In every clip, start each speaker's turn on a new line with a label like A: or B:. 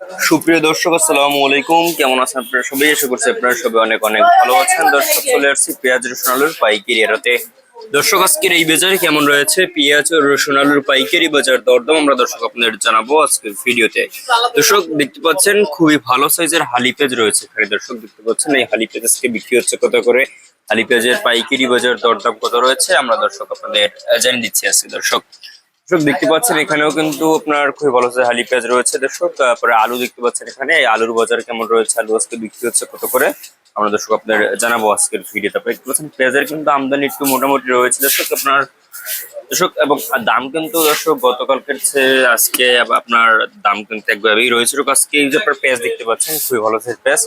A: সুপ্রিয় দর্শক, আসসালামু আলাইকুম। কেমন আছেন আপনারা সবাই? আশা করছি আপনারা সবাই অনেক অনেক ভালো আছেন। দর্শক, চলে আসছি পেঁয়াজ, রসুন, আলুর পাইকারি এরাতে দর্শক, আজকের এই বাজারে কেমন রয়েছে? পেঁয়াজ, রসুন, আলুর পাইকারি বাজার দরদাম আমরা দর্শক আপনাদের জানাব আজকের ভিডিওতে। দর্শক, দেখতে পাচ্ছেন, খুবই ভালো সাইজের হালি পেঁয়াজ রয়েছে এখানে। দর্শক, দেখতে পাচ্ছেন, এই হালি পেঁয়াজ আজকে বিক্রি হচ্ছে কত করে? হালি পেঁয়াজের পাইকারি বাজার দরদাম কত রয়েছে? আমরা দর্শক আপনাদের জানিয়ে দিচ্ছি আজকে দর্শক। দর্শক দেখতে পাচ্ছেন এখানেও কিন্তু আপনার খুবই ভালো হালি পেঁয়াজ রয়েছে, দর্শক। তারপরে আলু দেখতে পাচ্ছেন এখানে। এই আলুর বাজার কেমন রয়েছে? আলু আজকে বিক্রি হচ্ছে কত করে? আমরা দর্শক আপনার জানাব আজকের ভিডিও তারপরে দেখতে পাচ্ছেন পেঁয়াজের কিন্তু আমদানি একটু মোটামুটি রয়েছে, দর্শক। আপনার, দর্শক, এবং দাম কিন্তু, দর্শক, গতকালকের চেয়ে আজকে আপনার দাম কিন্তু একভাবেই রয়েছে। আজকে এই যে আপনার পেঁয়াজ দেখতে পাচ্ছেন, খুবই ভালো সাইজ পেঁয়াজ।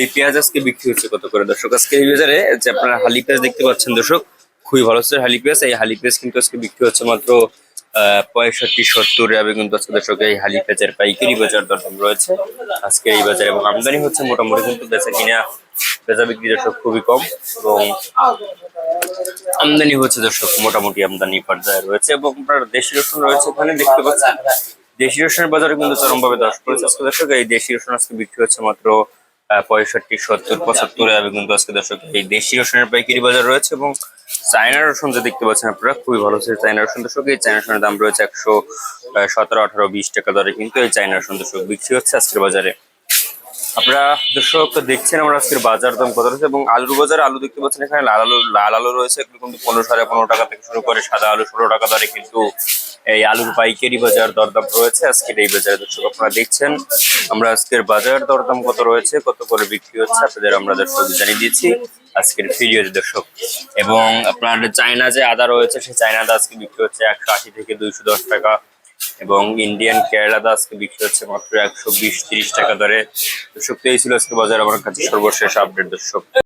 A: এই পেঁয়াজ আজকে বিক্রি হচ্ছে কত করে, দর্শক? আজকে এই বাজারে যে আপনার হালি পেঁয়াজ দেখতে পাচ্ছেন, দর্শক, খুবই ভালো সাইজের হালি পেঁয়াজ। এই হালি পেঁয়াজ কিন্তু আজকে বিক্রি হচ্ছে মাত্র পঁয়ষট্টি, সত্তর কিন্তু আজকে দর্শক এই হালি পেঁয়াজের পাইকারি বাজার দরদাম রয়েছে। আজকে এই বাজারে এবং আমদানি হচ্ছে মোটামুটি কিন্তু বেচা কিনা, বেচা বিক্রি দর্শক খুবই কম এবং আমদানি হচ্ছে দর্শক মোটামুটি আমদানি পর্যায়ে রয়েছে এবং আপনার দেশি রসুন রয়েছে এখানে দেখতে পাচ্ছেন। দেশি রসুনের বাজারে কিন্তু চরমভাবে দশ পড়েছে আজকে দর্শক এই দেশি রসুন আজকে বিক্রি হচ্ছে মাত্র পঁয়ষট্টি, সত্তর, পঁচাত্তর এভাবে কিন্তু আজকে দর্শক এই দেশি রসুনের পাইকারি বাজার রয়েছে এবং চায়না রসুন যে দেখতে পাচ্ছেন আপনারা, খুবই ভালো হচ্ছে চায়না রসুন দর্শক এই চায়না রসুনের দাম রয়েছে একশো সতেরো, আঠারো, বিশ টাকা দরে। কিন্তু এই চায়না রসুন দর্শক বিক্রি হচ্ছে আজকের বাজারে। আপনারা দর্শক দেখছেন আমরা আজকের বাজার দাম কত রয়েছে এবং আলুর বাজারে, আলু দেখতে পাচ্ছেন এখানে লাল আলু লাল আলু রয়েছে। এগুলো কিন্তু পনেরো সাড়ে পনেরো টাকা থেকে শুরু করে সাদা আলু ষোলো টাকা দরে কিন্তু এই আলুর পাইকারি বাজার দরদাম রয়েছে আজকের এই বাজারে। দর্শক, আপনারা দেখছেন আমরা আজকের বাজার দরদাম কত রয়েছে, কত করে বিক্রি হচ্ছে আপনাদের আমরা দর্শক জানিয়ে দিয়েছি আজকের ফিরিয়ে দর্শক। এবং আপনার চায়না যে আদা রয়েছে, সেই চায়না দা আজকে বিক্রি হচ্ছে একশো আশি থেকে দুইশো দশ টাকা। এবং ইন্ডিয়ান কেরালা দা আজকে বিক্রি হচ্ছে মাত্র একশো বিশ, তিরিশ টাকা দরে। দর্শক, তো এই ছিল আজকে বাজার, আমার কাছে সর্বশেষ আপডেট দর্শক।